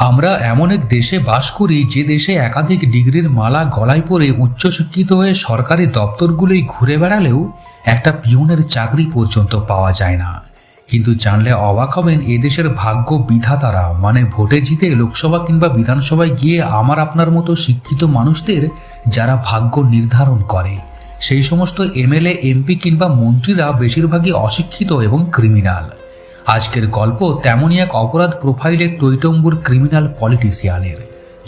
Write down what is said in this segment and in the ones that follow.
আমরা এমন এক দেশে বাস করি যে দেশে একাধিক ডিগ্রির মালা গলায় পরে উচ্চশিক্ষিত হয়ে সরকারি দপ্তরগুলোই ঘুরে বেড়ালেও একটা পিয়নের চাকরি পর্যন্ত পাওয়া যায় না। কিন্তু জানলে অবাক হবেন এদেশের ভাগ্য বিধাতারা। মানে ভোটে জিতে লোকসভা কিংবা বিধানসভায় গিয়ে আমার আপনার মতো শিক্ষিত মানুষদের যারা ভাগ্য নির্ধারণ করে। সেই সমস্ত এমএলএ, এমপি কিংবা মন্ত্রীরা বেশিরভাগই অশিক্ষিত এবং ক্রিমিনাল। আজকের গল্প তেমনই এক অপরাধ প্রোফাইলের টৈটম্বুর ক্রিমিনাল পলিটিশিয়ানের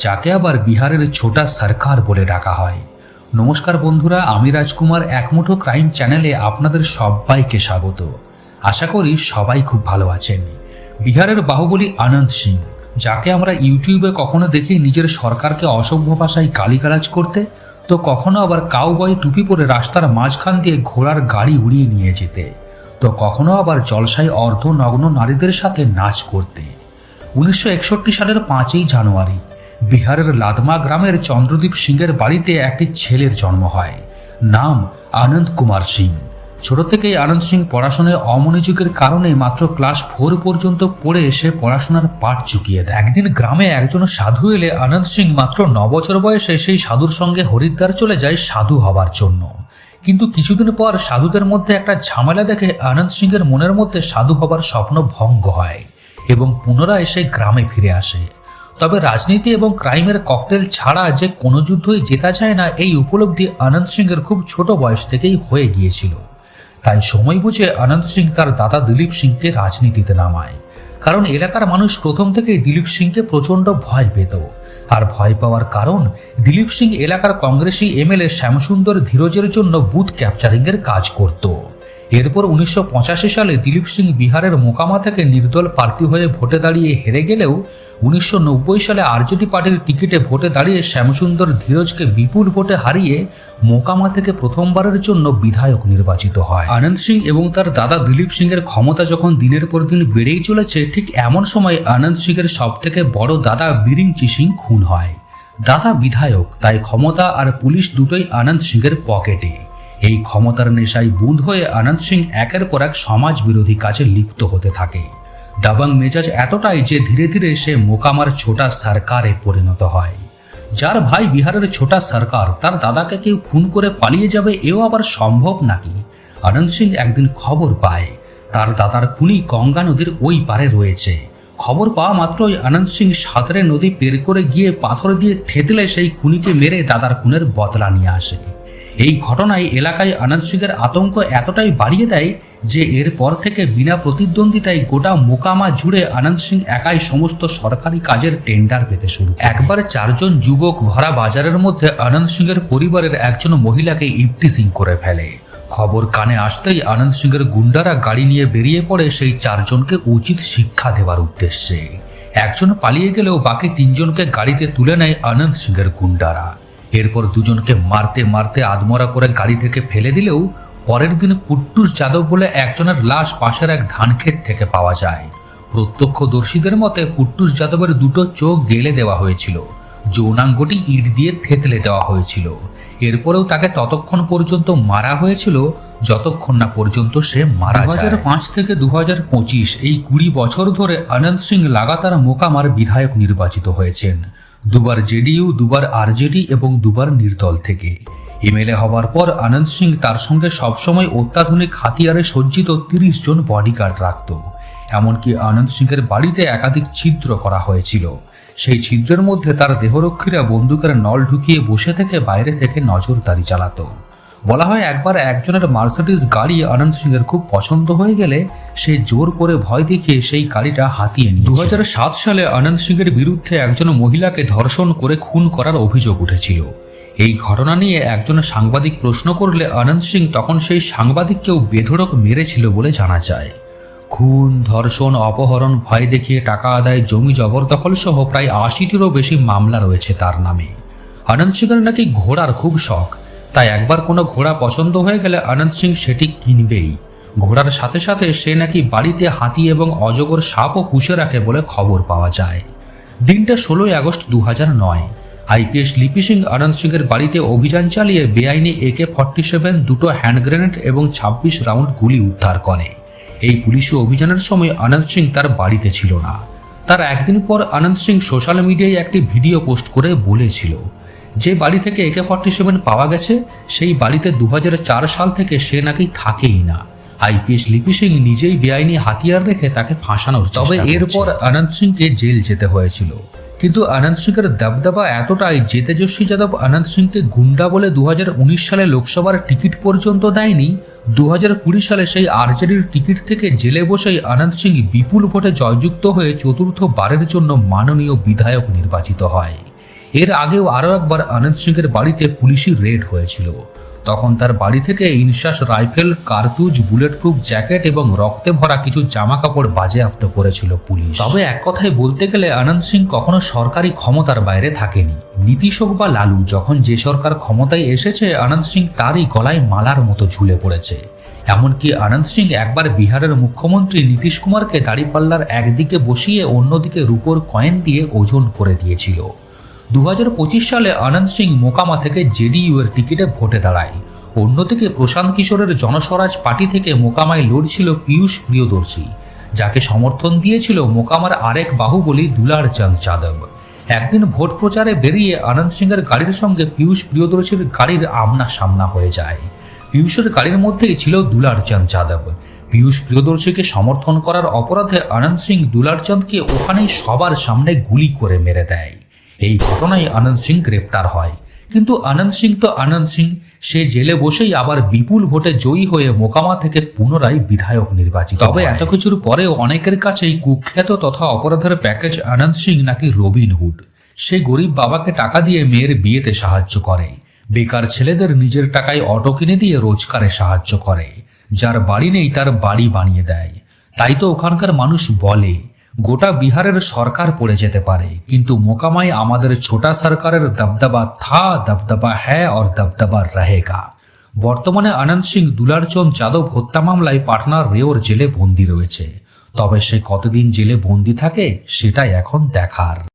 যাকে আবার বিহারের ছোটা সরকার বলে ডাকা হয়। নমস্কার বন্ধুরা, আমি রাজকুমার একমুঠো ক্রাইম চ্যানেলে আপনাদের সবাইকে স্বাগত। আশা করি সবাই খুব ভালো আছেন। বিহারের বাহুবলী আনন্দ সিং, যাকে আমরা ইউটিউবে কখনো দেখি নিজের সরকারকে অসভ্য ভাষায় গালিগালাজ করতে, তো কখনো আবার কাউবয় টুপি পরে রাস্তার মাঝখান দিয়ে ঘোড়ার গাড়ি উড়িয়ে নিয়ে যেতে। তো কখনো আবার জলসায় অর্ধ নগ্ন নারীদের সাথে নাচ করতে। উনিশশো একষট্টি সালের পাঁচই জানুয়ারি, বিহারের লাদমা গ্রামের চন্দ্রদীপ সিংয়ের বাড়িতে একটি ছেলের জন্ম হয়। নাম আনন্দ কুমার সিং। ছোট থেকেই আনন্দ সিং পড়াশোনায় অমনোযোগের কারণে মাত্র ক্লাস ফোর পর্যন্ত পড়ে সে পড়াশোনার পাঠ চুকিয়ে দেয়। একদিন গ্রামে একজন সাধু এলে আনন্দ সিং মাত্র ন বছর বয়সে সেই সাধুর সঙ্গে হরিদ্বার চলে যায় সাধু হবার জন্য। কিন্তু কিছুদিন পর সাধুদের মধ্যে একটা ঝামেলা দেখে আনন্দ সিংয়ের মনের মধ্যে সাধু হবার স্বপ্ন ভঙ্গ হয় এবং পুনরায় সে গ্রামে ফিরে আসে। তবে রাজনীতি এবং ক্রাইমের ককটেল ছাড়া যে কোনো যুদ্ধই জেতা যায় না, এই উপলব্ধি আনন্দ সিংয়ের খুব ছোট বয়স থেকেই হয়ে গিয়েছিল। তাই সময় বুঝে আনন্দ সিং তার দাদা দিলীপ সিংকে রাজনীতিতে নামায়। কারণ এলাকার মানুষ প্রথম থেকেই দিলীপ সিংকে প্রচণ্ড ভয় পেত। আর ভয় পাওয়ার কারণ, দিলীপ সিং এলাকার কংগ্রেসি এমএলএ শ্যামসুন্দর ধীরজের জন্য বুথ ক্যাপচারিংয়ের কাজ করত। এরপর উনিশশো পঁচাশি সালে দিলীপ সিং বিহারের মোকামা থেকে নির্দল প্রার্থী হয়ে ভোটে দাঁড়িয়ে হেরে গেলেও উনিশশো নব্বই সালে আরজেডি পার্টির টিকিটে ভোটে দাঁড়িয়ে শ্যামসুন্দর ধীরজকে বিপুল ভোটে হারিয়ে মোকামা থেকে প্রথমবারের জন্য বিধায়ক নির্বাচিত হয়। আনন্দ সিং এবং তার দাদা দিলীপ সিংয়ের ক্ষমতা যখন দিনের পর দিন বেড়েই চলেছে, ঠিক এমন সময় আনন্দ সিংয়ের সব থেকে বড় দাদা বিরিংচি সিং খুন হয়। দাদা বিধায়ক, তাই ক্ষমতা আর পুলিশ দুটোই আনন্দ সিংয়ের পকেটে। এই ক্ষমতার নেশায় বুঁদ হয়ে আনন্দ সিং একের পর এক সমাজ বিরোধী কাজে লিপ্ত হতে থাকে। দাবাং মেজাজ এতটাই যে ধীরে ধীরে সে মোকামার ছোটা সরকারে পরিণত হয়। যার ভাই বিহারের ছোটা সরকার, তার দাদাকে কেউ খুন করে পালিয়ে যাবে এও আবার সম্ভব নাকি? আনন্দ সিং একদিন খবর পায়। তার দাদার খুনি গঙ্গা নদীর ওই পারে রয়েছে। খবর পাওয়া মাত্রই আনন্দ সিং সাঁতরে নদী পের করে গিয়ে পাথর দিয়ে থেতলে সেই খুনিকে মেরে দাদার খুনের বদলা নিয়ে আসে। এই ঘটনায় এলাকায় আনন্দ সিংয়ের আতঙ্ক এতটাই বাড়িয়ে দেয় যে এরপর থেকে বিনা প্রতিদ্বন্দ্বিতায় গোটা মোকামা জুড়ে আনন্দ সিং একাই সমস্ত সরকারি কাজের টেন্ডার পেতে শুরু একবার চারজন যুবক ভরা বাজারের মধ্যে আনন্দ সিংয়ের পরিবারের একজন মহিলাকে ইপটিসিং করে ফেলে। খবর কানে আসতেই আনন্দ সিংয়ের গুন্ডারা গাড়ি নিয়ে বেরিয়ে পড়ে সেই চারজনকে উচিত শিক্ষা দেওয়ার উদ্দেশ্যে। একজন পালিয়ে গেলেও বাকি তিনজনকে গাড়িতে তুলে নেয় আনন্দ সিংয়ের গুন্ডারা। এরপর দুজনকে মারতে মারতে আদমরা করে গাড়ি থেকে ফেলে দিলেও পরের দিন পুট্টুস যাদব বলে একজনের লাশ পাশের এক ধানক্ষেত থেকে পাওয়া যায়। প্রত্যক্ষদর্শীদের মতে পুট্টুস যাদবের দুটো চোখ গেলে দেওয়া হয়েছিল। যৌনাঙ্গটি ইট দিয়ে থেতলে দেওয়া হয়েছিল। এরপরেও তাকে ততক্ষণ পর্যন্ত মারা হয়েছিল, যতক্ষণ না পর্যন্ত সে মারা যায়। পাঁচ থেকে দু হাজার পঁচিশ, এই কুড়ি বছর ধরে আনন্দ সিং লাগাতার মোকামার বিধায়ক নির্বাচিত হয়েছেন। দুবার জেডিইউ, দুবার আরজেডি এবং দুবার নির্দল থেকে। এমএলএ হওয়ার পর আনন্দ সিং তার সঙ্গে সবসময় অত্যাধুনিক হাতিয়ারে সজ্জিত তিরিশ জন বডিগার্ড রাখত। এমনকি আনন্দ সিংয়ের বাড়িতে একাধিক ছিদ্র করা হয়েছিল। সেই ছিদ্রের মধ্যে তার দেহরক্ষীরা বন্দুকের নল ঢুকিয়ে বসে থেকে বাইরে থেকে নজরদারি চালাতো। বলা হয় একবার একজনের মার্সিডিস গাড়ি আনন্দ সিংয়ের খুব পছন্দ হয়ে গেলে সে জোর করে ভয় দেখিয়ে সেই গাড়িটা হাতিয়ে নিয়ে দু হাজার সাত সালে আনন্দ সিংয়ের বিরুদ্ধে একজন মহিলাকে ধর্ষণ করে খুন করার অভিযোগ উঠেছিল। এই ঘটনা নিয়ে একজন সাংবাদিক প্রশ্ন করলে আনন্দ সিং তখন সেই সাংবাদিককেও বেধড়ক মেরেছিল বলে জানা যায়। খুন, ধর্ষণ, অপহরণ, ভয় দেখিয়ে টাকা আদায়, জমি জবরদখল সহ প্রায় আশিটিরও বেশি মামলা রয়েছে তার নামে। আনন্দ সিংয়ের নাকি ঘোড়ার খুব শখ। তাই একবার কোনো ঘোড়া পছন্দ হয়ে গেলে আনন্দ সিং সেটি কিনবেই। ঘোড়ার সাথে সাথে সে নাকি বাড়িতে হাতি এবং অজগর সাপও পুষে রাখে বলে খবর পাওয়া যায়। দিনটা ষোলোই আগস্ট দু নয়। আইপিএস লিপি সিং আনন্দ সিংয়ের বাড়িতে অভিযান চালিয়ে বেআইনি একে ফর্টি সেভেন, দুটো হ্যান্ড গ্রেনেড এবং ছাব্বিশ রাউন্ড গুলি উদ্ধার করে। এই পুলিশি অভিযানের সময় আনন্দ সিং তার বাড়িতে ছিল না। তার একদিন পর আনন্দ সিং সোশ্যাল মিডিয়ায় একটি ভিডিও পোস্ট করে বলেছিল যে বাড়ি থেকে একে ফর্টি সেভেন পাওয়া গেছে সেই বাড়িতে দু হাজার চার সাল থেকে সে নাকি থাকেই না। আইপিএস লিপি সিং নিজেই বেআইনি হাতিয়ার রেখে তাকে ফাঁসানোর তবে এরপর অনন্ত সিংকে জেল যেতে হয়েছিল। কিন্তু অনন্ত সিংয়ের দাবদাবা এতটাই যে তেজস্বী যাদব অনন্ত সিংকে গুন্ডা বলে দু হাজার উনিশ সালে লোকসভার টিকিট পর্যন্ত দেয়নি দু হাজার কুড়ি সালে সেই আরজেডির টিকিট থেকে জেলে বসেই অনন্ত সিং বিপুল ভোটে জয়যুক্ত হয়ে চতুর্থ বারের জন্য মাননীয় বিধায়ক নির্বাচিত হয়। এর আগেও আরও একবার অনন্ত সিংয়ের বাড়িতে পুলিশি রেড হয়েছিল। তখন তার বাড়ি থেকে ইনশাস রাইফেল, কার্তুজ বুলেট প্রুফ জ্যাকেট এবং রক্তে ভরা কিছু জামা কাপড় বাজেয়াপ্ত করেছিল পুলিশ। তবে এক কথায় বলতে গেলে আনন্দ সিং কখনো সরকারি ক্ষমতার বাইরে থাকেনি। নীতিশ হোক বা লালু, যখন যে সরকার ক্ষমতায় এসেছে, আনন্দ সিং তারই গলায় মালার মতো ঝুলে পড়েছে। এমনকি আনন্দ সিং একবার বিহারের মুখ্যমন্ত্রী নীতিশ কুমারকে দাড়িপাল্লার একদিকে বসিয়ে অন্যদিকে রূপোর কয়েন দিয়ে ওজন করে দিয়েছিল। দু হাজার পঁচিশ সালে আনন্দ সিং মোকামা থেকে জেডিইউ এর টিকিটে ভোটে দাঁড়ায়। অন্যদিকে প্রশান্ত কিশোরের জনস্বরাজ পার্টি থেকে মোকামায় লড়ছিল পীয়ূষ প্রিয়দর্শী, যাকে সমর্থন দিয়েছিল মোকামার আরেক বাহুবলী দুলার চাঁদ যাদব। একদিন ভোট প্রচারে বেরিয়ে আনন্দ সিংয়ের গাড়ির সঙ্গে পীয়ূষ প্রিয়দর্শীর গাড়ির আমনা সামনা হয়ে যায়। পীয়ূষের গাড়ির মধ্যেই ছিল দুলার চাঁদ যাদব। পীয়ূষ প্রিয়দর্শীকে সমর্থন করার অপরাধে আনন্দ সিং দুলার চাঁদকে ওখানেই সবার সামনে গুলি করে মেরে দেয়। এই ঘটনায় আনন্দ সিং গ্রেপ্তার হয়। কিন্তু আনন্দ সিং তো আনন্দ সিং সে জেলে বসেই আবার বিপুল ভোটে জয়ী হয়ে মোকামা থেকে পুনরায় বিধায়ক নির্বাচিত তবে এত কিছুর পরেও অনেকের কাছেই কুখ্যাত তথা অপরাধের প্যাকেজ আনন্দ সিং নাকি রবিন হুড। সে গরিব বাবাকে টাকা দিয়ে মেয়ের বিয়েতে সাহায্য করে। বেকার ছেলেদের নিজের টাকায় অটো কিনে দিয়ে রোজগারে সাহায্য করে। যার বাড়ি নেই তার বাড়ি বানিয়ে দেয়। তাই তো ওখানকার মানুষ বলে গোটা বিহারের সরকার পড়ে যেতে পারে। কিন্তু মোকামায় আমাদের ছোটা সরকারের দবদবা থা, দবদবা হ্যাঁ আর দবদবা রহেগা। বর্তমানে আনন্দ সিং দুলারচন্দ যাদব হত্যা মামলায় পাটনার রেওর জেলে বন্দী রয়েছে। তবে সে কতদিন জেলে বন্দী থাকে, সেটাই এখন দেখার।